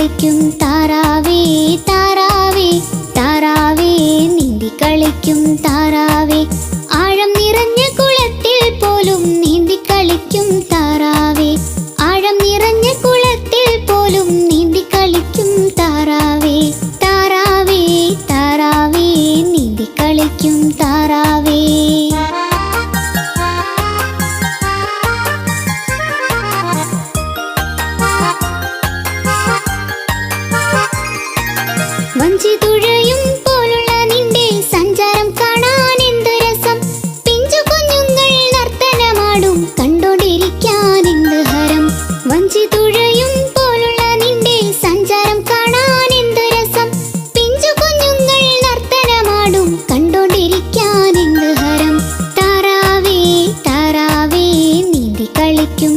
കളിക്കും. താറാവേ താറാവേ താറാവേ നീന്തി കളിക്കും. താറാവേ ആഴം നിറഞ്ഞ കുളത്തിൽ പോലും നീന്തി കളിക്കും. താറാവേ ആഴം നിറഞ്ഞ കുളത്തിൽ പോലും നീന്തി കളിക്കും. താറാവേ താറാവേ താറാവേ നീന്തി കളിക്കും. താറാവേ വഞ്ചി തുഴയും പോലുള്ള നിന്റെ സഞ്ചാരം കാണാൻ എന്തു രസം? പിഞ്ചു കുഞ്ഞുങ്ങൾ നർത്തനമാടും ഹരം? വഞ്ചിതുഴയും പോലുള്ള നിന്റെ സഞ്ചാരം കാണാൻ എന്തു രസം? പിഞ്ചു കുഞ്ഞുങ്ങൾ നർത്തനമാടും ഹരം? താറാവേ താറാവേ നീന്തി കളിക്കും